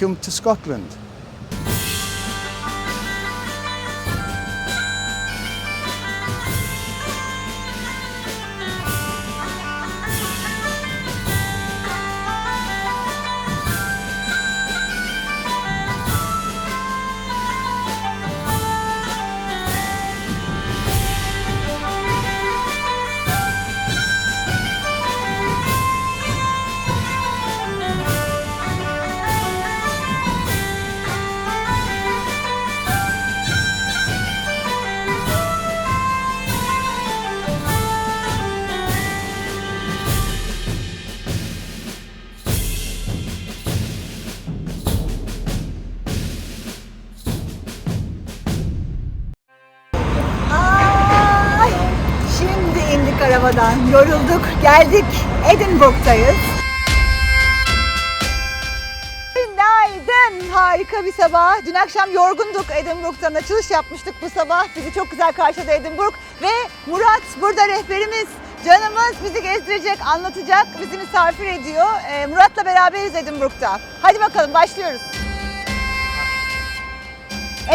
Welcome to Scotland. Arabadan, yorulduk, geldik. Edinburgh'tayız. Günaydın, harika bir sabah. Dün akşam yorgunduk, Edinburgh'tan açılış yapmıştık bu sabah. Bizi çok güzel karşıladı Edinburgh ve Murat burada rehberimiz. Canımız bizi gezdirecek, anlatacak, bizi misafir ediyor. Ee, Murat'la beraberiz Edinburgh'ta. Hadi bakalım başlıyoruz.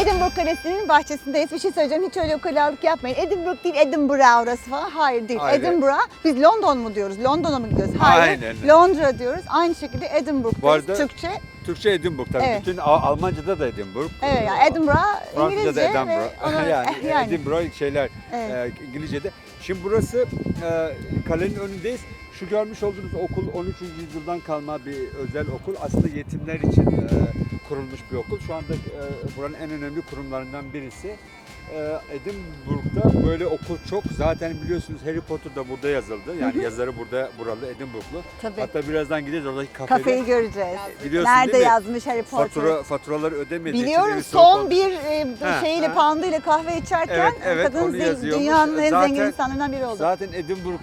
Edinburgh Kalesi'nin bahçesindeyiz. Bir şey söyleyeceğim. Hiç öyle ukalalık yapmayın. Edinburgh değil, Edinburgh orası falan. Hayır değil. Hayır. Edinburgh. Biz London mu diyoruz? Londra'na mı gidiyoruz? Hayır. Aynen. Londra diyoruz. Aynı şekilde Edinburgh'dayız. Bu arada- Türkçe. Türkçe Edinburgh tabii. Evet. Bütün Al- Almanca'da da Edinburgh. Evet yani Edinburgh Fransızca'da İngilizce ve Edinburgh. ona- yani, yani. Edinburgh şeyler Evet. e, İngilizce'de. Şimdi burası e, kalenin önündeyiz. Şu görmüş olduğunuz okul 13. yüzyıldan kalma bir özel okul. Aslında yetimler için e, kurulmuş bir okul. Şu anda e, buranın en önemli kurumlarından birisi. E, Edinburgh'da böyle okul çok. Zaten biliyorsunuz Harry Potter da burada yazıldı. Yani yazarı burada buralı Edinburgh'lu. Tabii. Hatta birazdan gideceğiz oradaki kafede. Kafeyi göreceğiz. Biliyorsun Nerede değil mi? yazmış Harry Potter? Fatura, faturaları ödemediği Biliyorum son bir e, şeyle ha. pandıyla kahve içerken Evet, evet, kadın zengin- dünyanın en Zaten- zengin insanlarından biri oldu. Zaten Edinburgh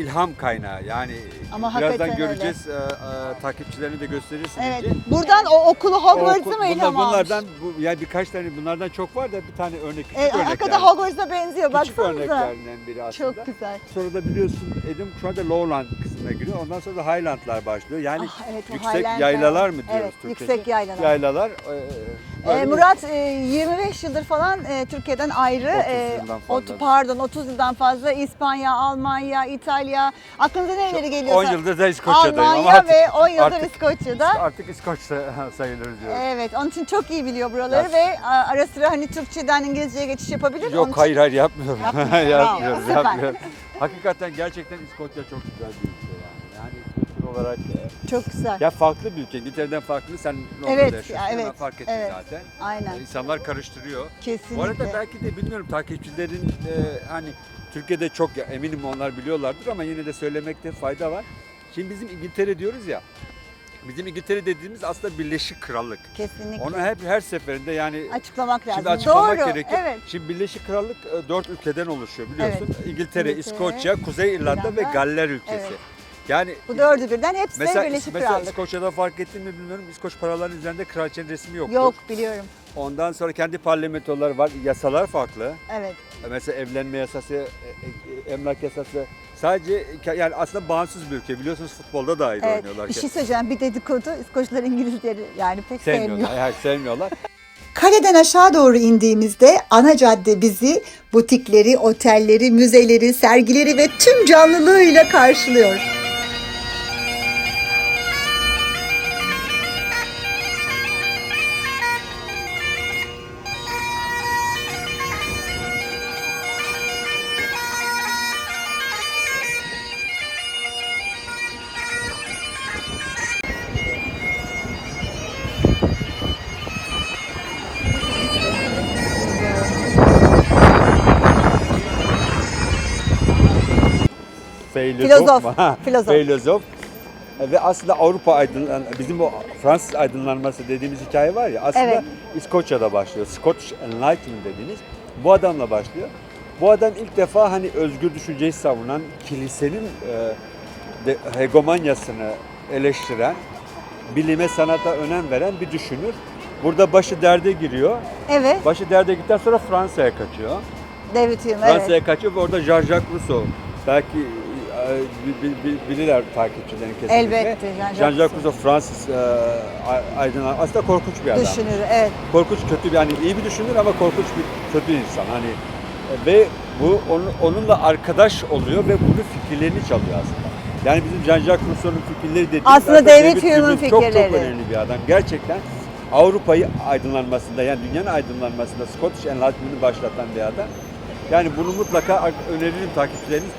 ilham kaynağı. Yani Ama birazdan hakikaten göreceğiz. E, e, takipçilerini de gösterirsiniz. Evet. diye. Buradan o okulu Hogwarts'ı mı ilham bunlar- almış? Bunlardan bu, yani birkaç tane bunlardan çok var da bir tane örnek küçük E, örnekler. hakikaten Hogwarts'a benziyor küçük baksanıza. örneklerinden biri aslında. Çok güzel. Sonra da biliyorsun Edinburgh şu anda Lowland kısmına giriyor. Ondan sonra da Highland'lar başlıyor. Yani Ah, evet, yüksek Highland'lar. yaylalar mı diyoruz Evet, Türkçe'de? yüksek yaylalar. Yaylalar. e, bir- Murat e, 25 yıldır falan e, Türkiye'den ayrı. 30 e, yıldan fazla. pardon 30 yıldan fazla İspanya, Almanya, İtalya. Aklınıza nereleri geliyor? 10 yıldır da İskoçya'dayım Almanya artık, ve 10 yıldır artık- İskoçya'da. artık İskoç sa- sayılırız diyoruz. Evet, onun için çok iyi biliyor buraları Ya- ve ara sıra hani Türkçeden İngilizceye geçiş yapabilir. Yok hayır hayır yapmıyorum. Yapmıyorum, yapmıyorum. Hakikaten gerçekten İskoçya çok güzel bir ülke olarak e, Çok güzel. ya farklı bir ülke. İngiltere'den farklı. Sen Londra'da Evet, yaşıyorsun. evet, fark ettin evet. zaten. Aynen. E, İnsanlar karıştırıyor. Kesinlikle. Bu arada belki de bilmiyorum takipçilerin e, hani Türkiye'de çok ya, eminim onlar biliyorlardır ama yine de söylemekte fayda var. Şimdi bizim İngiltere diyoruz ya. Bizim İngiltere dediğimiz aslında Birleşik Krallık. Kesinlikle. Onu hep her seferinde yani Açıklamak lazım. Şimdi açıklamak Doğru. gerekir. Evet. Şimdi Birleşik Krallık e, dört ülkeden oluşuyor biliyorsun. İngiltere, İngiltere, İskoçya, Kuzey İrlanda ve İrlanda. Galler ülkesi. Evet. Yani Bu dördü birden hepsi mesela, Birleşik mesela Krallık. İskoçya'da fark ettin mi bilmiyorum. İskoç paralarının üzerinde kraliçenin resmi yoktur. Yok biliyorum. Ondan sonra kendi parlamentoları var. Yasalar farklı. Evet. Mesela evlenme yasası, e, e, emlak yasası. Sadece yani aslında bağımsız bir ülke. Biliyorsunuz futbolda da ayrı Evet. oynuyorlar. Bir şey söyleyeceğim. Bir dedikodu. İskoçlar İngilizleri yani pek sevmiyor. sevmiyorlar. Hayır, sevmiyorlar. Kaleden aşağı doğru indiğimizde ana cadde bizi butikleri, otelleri, müzeleri, sergileri ve tüm canlılığıyla karşılıyor. Filozof. Filozof, filozof. Ve aslında Avrupa aydınlan bizim o Fransız aydınlanması dediğimiz hikaye var ya aslında Evet. İskoçya'da başlıyor. Scottish Enlightenment dediğimiz bu adamla başlıyor. Bu adam ilk defa hani özgür düşünceyi savunan kilisenin e, de, hegemonyasını eleştiren, bilime sanata önem veren bir düşünür. Burada başı derde giriyor. Evet. Başı derde gittikten sonra Fransa'ya kaçıyor. David Hume Fransa'ya evet. kaçıyor ve orada Jean-Jacques Rousseau belki bilirler takipçilerin kesinlikle. Elbette, Jean-Jacques Rousseau Fransız e, a- aydınlan. Aslında korkunç bir adam. Düşünür, evet. Korkunç kötü bir yani iyi bir düşünür ama korkunç bir kötü insan. Hani e, ve bu onun, onunla arkadaş oluyor ve bunun fikirlerini çalıyor aslında. Yani bizim Jean-Jacques Rousseau'nun fikirleri dediğimiz Aslında aslında David Hume'un Hume'un Çok fikirleri. çok önemli bir adam. Gerçekten Avrupa'yı aydınlanmasında yani dünyanın aydınlanmasında Scottish Enlightenment'ı başlatan bir adam. Yani bunu mutlaka öneririm takipçileriniz.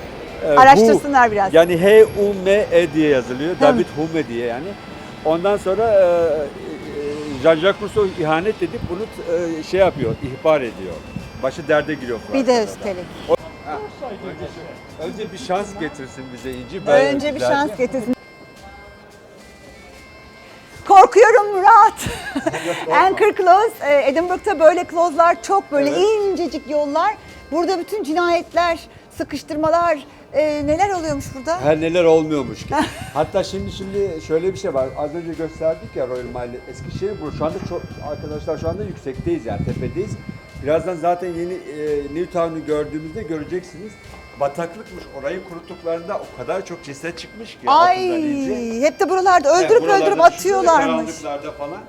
Ee, Araştırsınlar Hu- biraz. Yani H U M E diye yazılıyor. David Hume diye yani. Ondan sonra e, e, Jean-Jacques Rousseau ihanet edip bunu e, şey yapıyor, ihbar ediyor. Başı derde giriyor Bir de Fransa'da. üstelik. Ha, önce, önce bir şans getirsin bize İnci. Önce bir şans getirsin. Korkuyorum Murat. Anchor Close, e, Edinburgh'da böyle close'lar çok böyle Evet. incecik yollar. Burada bütün cinayetler, sıkıştırmalar, e, neler oluyormuş burada? Her neler olmuyormuş ki. Hatta şimdi şimdi şöyle bir şey var. Az önce gösterdik ya Royal Mile Eskişehir. Bu şu anda çok arkadaşlar şu anda yüksekteyiz yani tepedeyiz. Birazdan zaten yeni e, Newtown'u gördüğümüzde göreceksiniz. Bataklıkmış. Orayı kuruttuklarında o kadar çok ceset çıkmış ki Ay, hep de buralarda öldürüp buralarda, öldürüp atıyorlarmış. Karanlıklarda falan.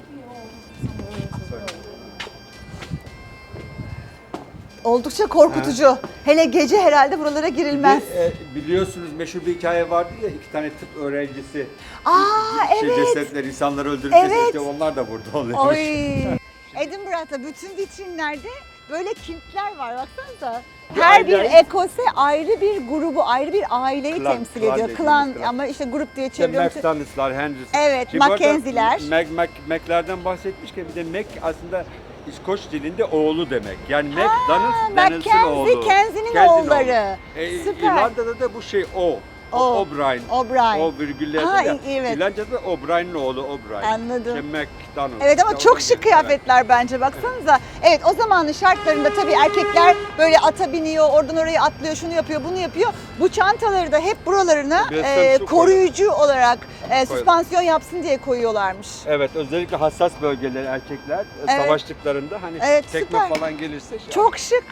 Oldukça korkutucu. Hele gece herhalde buralara girilmez. Ve, e, biliyorsunuz meşhur bir hikaye vardı ya iki tane tıp öğrencisi Aa şey, evet. cesetler insanları öldürüp Evet. cesetler onlar da burada oluyormuş. Oy. Edinburgh'da bütün vitrinlerde böyle kilitler var baksanıza. Bir Her bir ekose ayrı bir grubu, ayrı bir aileyi Klan, temsil klan ediyor. dediğimiz Klan klan. ama işte grup diye İşte çeviriyorum. McDonald'slar, Henry's. Evet, Şimdi bu arada Mackenzie'ler. Mac, Mac, Mac'lerden bahsetmişken bir de Mac aslında İskoç dilinde oğlu demek. Yani McDonald's, Mackenzie, oğlu. Kenzie'nin Kenzie'nin oğulları. E, Süper. İrlanda'da da bu şey o. O, O. O'Brien. O'Brien. O virgüllerde Ha, ya. evet. İrlanda'da O'Brien'in oğlu O'Brien. Anladım. İşte McDonald's. Evet ama çok şık kıyafetler bence baksanıza. Evet o zamanın şartlarında tabii erkekler böyle ata biniyor, oradan oraya atlıyor, şunu yapıyor, bunu yapıyor. Bu çantaları da hep buralarına e, koruyucu olarak e, süspansiyon yapsın diye koyuyorlarmış. Evet özellikle hassas bölgeler erkekler e, Evet. savaştıklarında hani Evet, tekme süper. falan gelirse şey Çok şık.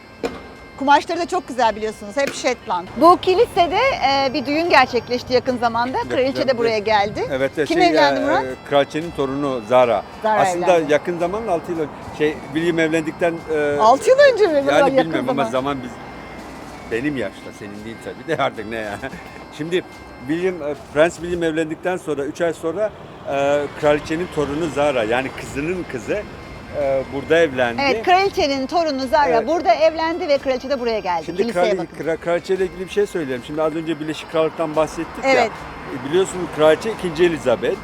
Kumaşları da çok güzel biliyorsunuz. Hep Shetland. Bu kilisede e, bir düğün gerçekleşti yakın zamanda. Kraliçe de buraya geldi. Evet, e, Kim şey, evlendi e, Murat? e, Kraliçenin torunu Zara. Zara Aslında evlendi. yakın zaman 6 yıl önce şey William evlendikten e, 6 yıl önce mi? Yani yakın bilmiyorum zaman. ama zaman biz benim yaşta senin değil tabii de artık ne ya. Şimdi William e, Prens William evlendikten sonra 3 ay sonra e, kraliçenin torunu Zara yani kızının kızı e, burada evlendi. Evet, kraliçenin torunu Zara Evet. burada evlendi ve kraliçe de buraya geldi. Şimdi Kiliseye krali, bakın. kra, kraliçeyle ilgili bir şey söyleyeyim. Şimdi az önce Birleşik Krallık'tan bahsettik ya. Evet. E, Biliyorsunuz kraliçe 2. Elizabeth.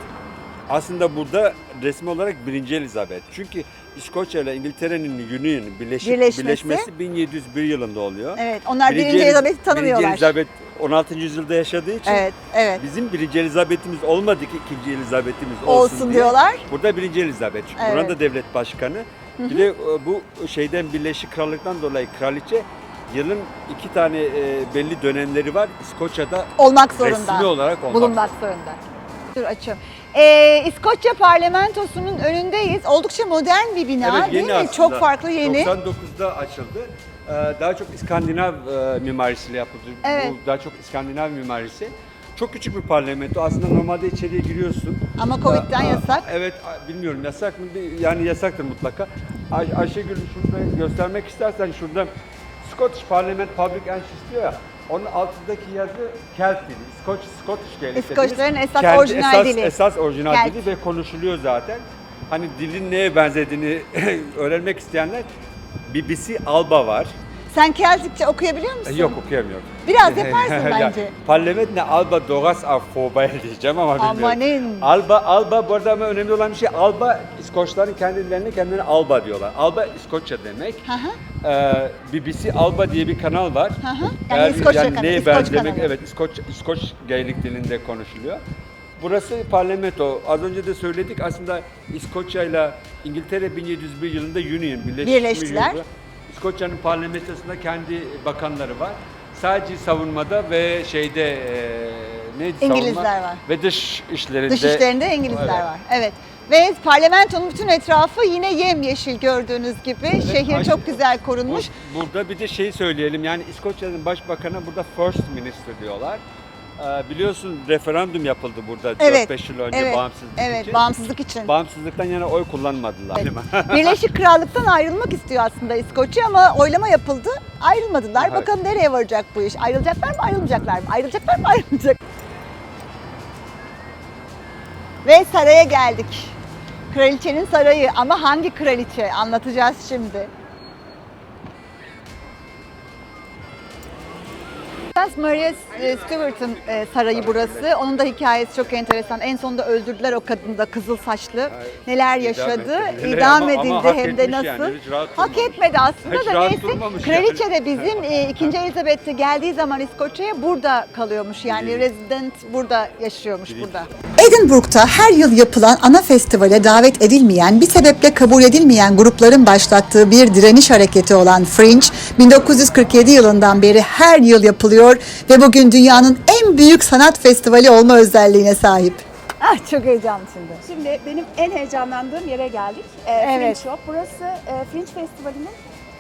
Aslında burada resmi olarak 1. Elizabeth. Çünkü İskoçya ile İngiltere'nin Union birleşik, Birleşmesi. birleşmesi 1101 yılında oluyor. Evet, onlar Birinci birinci Eliz- Elizabeth'i tanımıyorlar. Birinci Elizabeth 16. yüzyılda yaşadığı için Evet, evet. bizim birinci Elizabeth'imiz olmadı ki ikinci Elizabeth'imiz olsun, Olsun diye. diyorlar. Burada birinci Elizabeth. Çünkü Evet. buranın da devlet başkanı. Bir de e, bu şeyden Birleşik Krallık'tan dolayı kraliçe yılın iki tane e, belli dönemleri var. İskoçya'da Olmak zorunda. resmi olarak olmak Bulunmak zorunda. Dur açıyorum. Ee, İskoçya parlamentosunun önündeyiz. Oldukça modern bir bina Evet değil yeni mi? aslında. Çok farklı yeni. 99'da açıldı. Ee, Daha çok İskandinav e, mimarisiyle yapıldı. Evet. Bu daha çok İskandinav mimarisi. Çok küçük bir parlamento. Aslında normalde içeriye giriyorsun. Ama Covid'den Aa, yasak. Evet, bilmiyorum yasak mı? Yani yasaktır mutlaka. Ay Ayşegül şurada göstermek istersen şurada Scottish Parliament Public Entrance diyor ya. Onun altındaki yazı Kelt dili. Scotch, Scottish Gaelic İskoçların dediğimiz esas kendi orijinal esas, dili. Esas orijinal Kelt. dili ve konuşuluyor zaten. Hani dilin neye benzediğini öğrenmek isteyenler BBC Alba var. Sen Keltikçe okuyabiliyor musun? Yok okuyamıyorum. Biraz yaparsın Ya, bence. Parlament ne Alba Dogas af Fobaya diyeceğim ama bilmiyorum. Amanın. Alba, Alba bu arada ama önemli olan bir şey Alba İskoçların kendilerine kendilerine Alba diyorlar. Alba İskoçya demek. Hı hı. Ee, BBC Alba diye bir kanal var. Hı hı. Yani Eğer- İskoçya yani kanalı, İskoç kanalı. Evet İskoç, İskoç Gaelic dilinde konuşuluyor. Burası parlamento. Az önce de söyledik aslında İskoçya ile İngiltere 1701 yılında Union birleşmiş Birleştiler. İskoçya'nın parlamentosunda kendi bakanları var. Sadece savunmada ve şeyde e, neydi İngilizler savunma? var. Ve dış işlerinde. Dış işlerinde İngilizler Evet. var. Evet. Ve parlamentonun bütün etrafı yine yemyeşil gördüğünüz gibi. Şehir Ayşe- çok güzel korunmuş. Bu- Burada bir de şey söyleyelim yani İskoçya'nın başbakanı burada First Minister diyorlar. Ee, biliyorsun referandum yapıldı burada Evet, 4-5 yıl önce evet, bağımsızlık Evet, için. bağımsızlık için. Bağımsızlıktan yana oy kullanmadılar. Birleşik Krallık'tan ayrılmak istiyor aslında İskoçya ama oylama yapıldı. Ayrılmadılar. Evet. Bakalım nereye varacak bu iş? Ayrılacaklar mı, ayrılmayacaklar mı? Ayrılacaklar mı, ayrılmayacak Ve saraya geldik. Kraliçenin sarayı ama hangi kraliçe? Anlatacağız şimdi. Prens Maria e, Stuart'ın e, sarayı burası. Onun da hikayesi çok enteresan. En sonunda öldürdüler o kadını da kızıl saçlı. Neler yaşadı. İdam edildi hem de nasıl. hak etmedi aslında da neyse. Kraliçe de bizim e, 2. Elizabeth'te geldiği zaman İskoçya'ya burada kalıyormuş. Yani resident burada yaşıyormuş burada. Edinburgh'ta her yıl yapılan ana festivale davet edilmeyen, bir sebeple kabul edilmeyen grupların başlattığı bir direniş hareketi olan Fringe, 1947 yılından beri her yıl yapılıyor ve bugün dünyanın en büyük sanat festivali olma özelliğine sahip. Ah çok heyecanlı şimdi. Şimdi benim en heyecanlandığım yere geldik. Ee, Evet. Fringe Shop. Burası e, Fringe Festivali'nin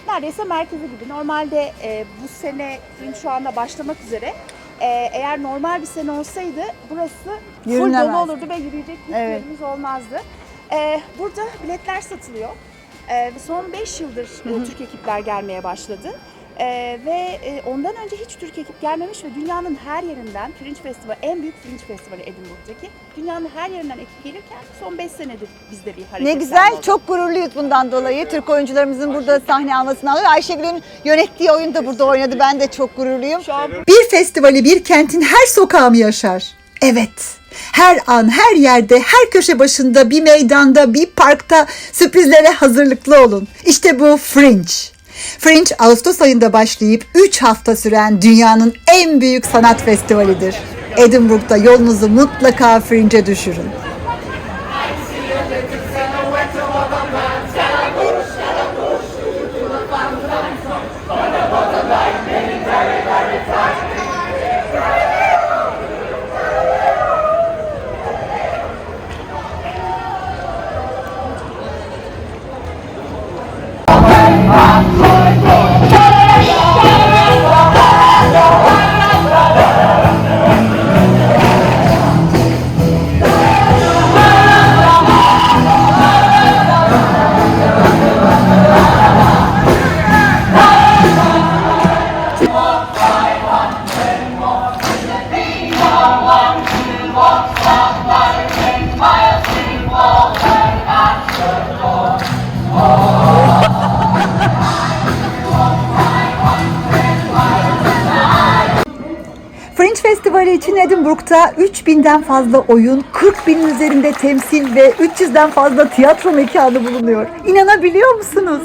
neredeyse merkezi gibi. Normalde e, bu sene Fringe şu anda başlamak üzere. E, eğer normal bir sene olsaydı burası full Yürünemez. dolu olurdu ve yürüyecek hiç Evet. yerimiz olmazdı. E, burada biletler satılıyor. E, ve son 5 yıldır e, Türk ekipler gelmeye başladı. E, ve e, ondan önce hiç Türk ekip gelmemiş ve dünyanın her yerinden Fringe Festival, en büyük Fringe Festivali Edinburgh'daki. Dünyanın her yerinden ekip gelirken son 5 senedir bizde bir hareket Ne güzel, çok gururluyuz bundan dolayı. Türk oyuncularımızın burada sahne almasını alıyor. Ayşegül'ün yönettiği oyun da burada oynadı. Ben de çok gururluyum. Şu an Bir festivali bir kentin her sokağı mı yaşar? Evet. Her an, her yerde, her köşe başında, bir meydanda, bir parkta sürprizlere hazırlıklı olun. İşte bu Fringe. Fringe Ağustos ayında başlayıp 3 hafta süren dünyanın en büyük sanat festivalidir. Edinburgh'da yolunuzu mutlaka Fringe'e düşürün. Festivali için Edinburgh'da 3000'den fazla oyun, 40 binin üzerinde temsil ve 300'den fazla tiyatro mekanı bulunuyor. İnanabiliyor musunuz?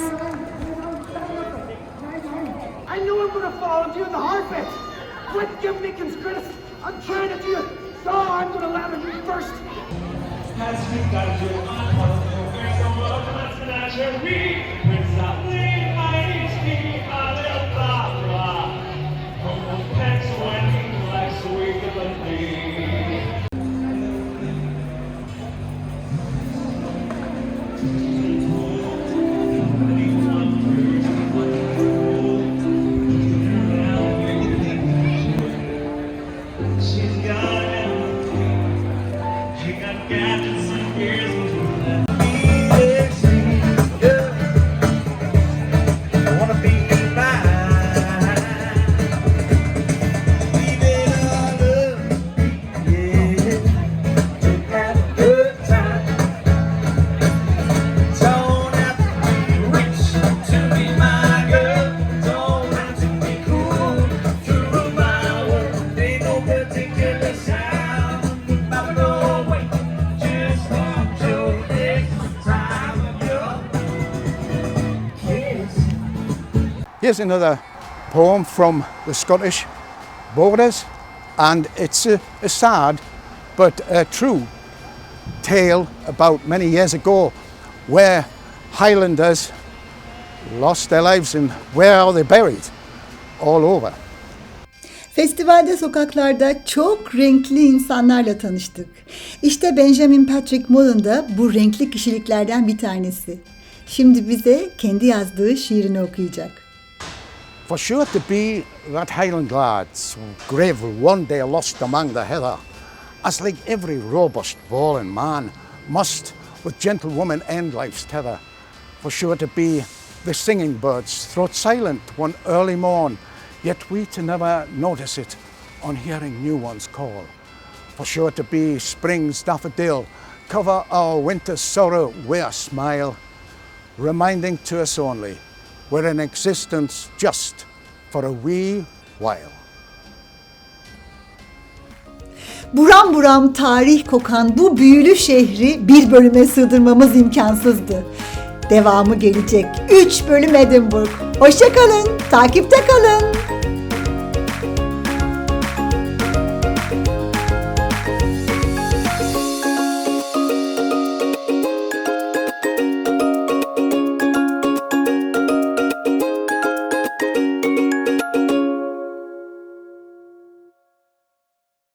Here's another poem from the Scottish borders, and it's a, a sad but a true tale about many years ago where Highlanders lost their lives and where are they buried? All over. Festivalde sokaklarda çok renkli insanlarla tanıştık. İşte Benjamin Patrick Mullen da bu renkli kişiliklerden bir tanesi. Şimdi bize kendi yazdığı şiirini okuyacak. For sure to be that Highland lad's grave one day lost among the heather, as like every robust bawling man must with gentle woman end life's tether. For sure to be the singing birds throat silent one early morn, yet we to never notice it on hearing new ones call. For sure to be spring's daffodil, cover our winter's sorrow with a smile, reminding to us only we're in existence just for a wee while. Buram buram tarih kokan bu büyülü şehri bir bölüme sığdırmamız imkansızdı. Devamı gelecek. 3 bölüm Edinburgh. Hoşça kalın, takipte kalın.